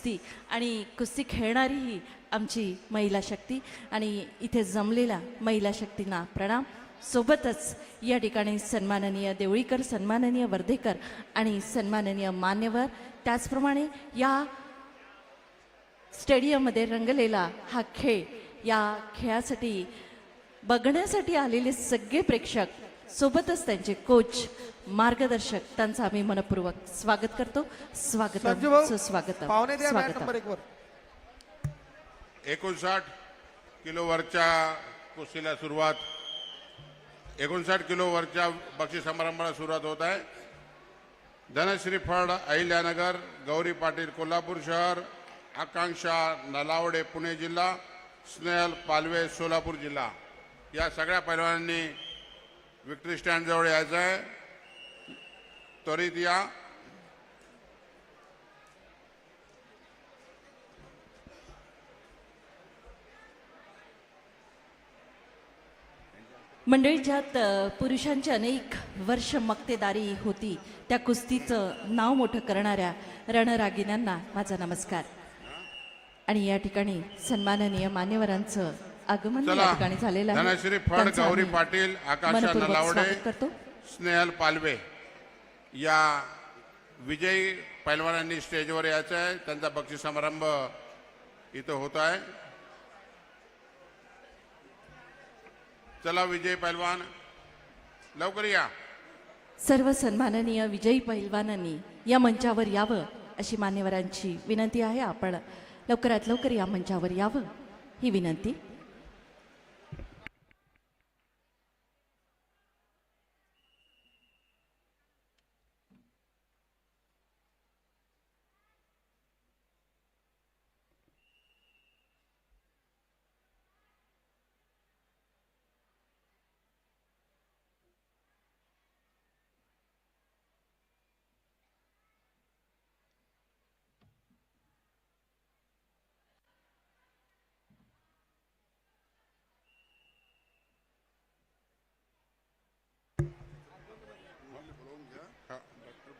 कुस्ती. आणि कुस्ती खेळणारी ही आमची महिला शक्ती. आणि इथे जमलेला महिला शक्तींना प्रणाम. सोबतच या ठिकाणी सन्माननीय देवळीकर सन्माननीय वर्धेकर आणि सन्माननीय मान्यवर. त्याचप्रमाणे या स्टेडियममध्ये रंगलेला हा खेळ या खेळासाठी बघण्यासाठी आलेले सगळे प्रेक्षक सोबतच त्यांचे कोच मार्गदर्शक त्यांचं आम्ही मनपूर्वक स्वागत करतो. स्वागत स्वागत वर. एकोणसाठ किलोवरच्या कुस्तीला सुरुवात. एकोणसाठ किलोवरच्या बक्षीस समारंभाला सुरुवात होत आहे. धनश्री फड अहिल्यानगर गौरी पाटील कोल्हापूर शहर आकांक्षा नलावडे पुणे जिल्हा स्नेहल पालवे सोलापूर जिल्हा. या सगळ्या पैलवानांनी विक्ट्री स्टँडजवळ यायचं आहे. त्वरित या. मंडळी ज्यात पुरुषांची अनेक वर्ष मक्तेदारी होती. त्या कुस्तीचं नाव मोठं करणाऱ्या रणरागिण्यांना माझा नमस्कार. आणि या ठिकाणी सन्माननीय मान्यवरांचं आगमन या ठिकाणी झालेलं आहे. धनश्री फड त्यांचं गौरी आम्ही पाटील आकाशा मनपूर्वक नलावडे स्वागत करतो. स्नेहल पालवे या विजयी पैलवानांनी स्टेजवर यायचं आहे. त्यांचा बक्षीस समारंभ इथं होत आहे. चला विजयी पैलवान लवकर या. सर्व सन्माननीय विजयी पैलवानांनी या मंचावर यावं अशी मान्यवरांची विनंती आहे. आपण लवकरात लवकर या मंचावर यावं ही विनंती.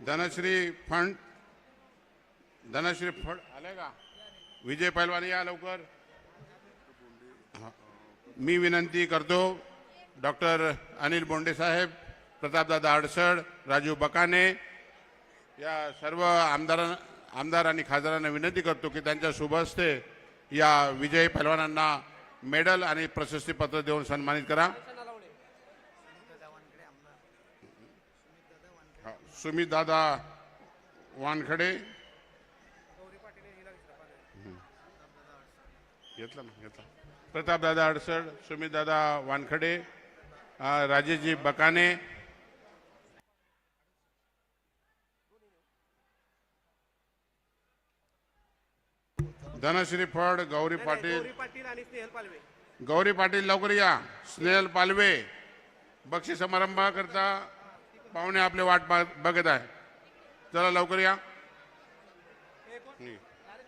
धनश्री फंड धनश्री फंड आले का? विजय पैलवान या लवकर. मी विनंती करतो डॉक्टर अनिल बोंडे साहेब प्रतापदादा अडसड राजू बकाने या सर्व आमदारां आमदार आणि खासदारांना विनंती करतो की त्यांच्या शुभहस्ते या विजयी पैलवानांना मेडल आणि प्रशस्तीपत्र देऊन सन्मानित करा. हा, सुमित दादा वानखडे. घेतलं ना घेतलं. प्रताप दादा अडसड सुमित दादा वानखडे राजेशजी बकाने. धनश्री फड गौरी पाटील. गौरी पाटील आणि स्नेहल पालवे. गौरी पाटील लवकर या. स्नेहल पालवे. बक्षीस समारंभाकरता पाहुणे आपले वाट बघत आहे चला लवकर या हं.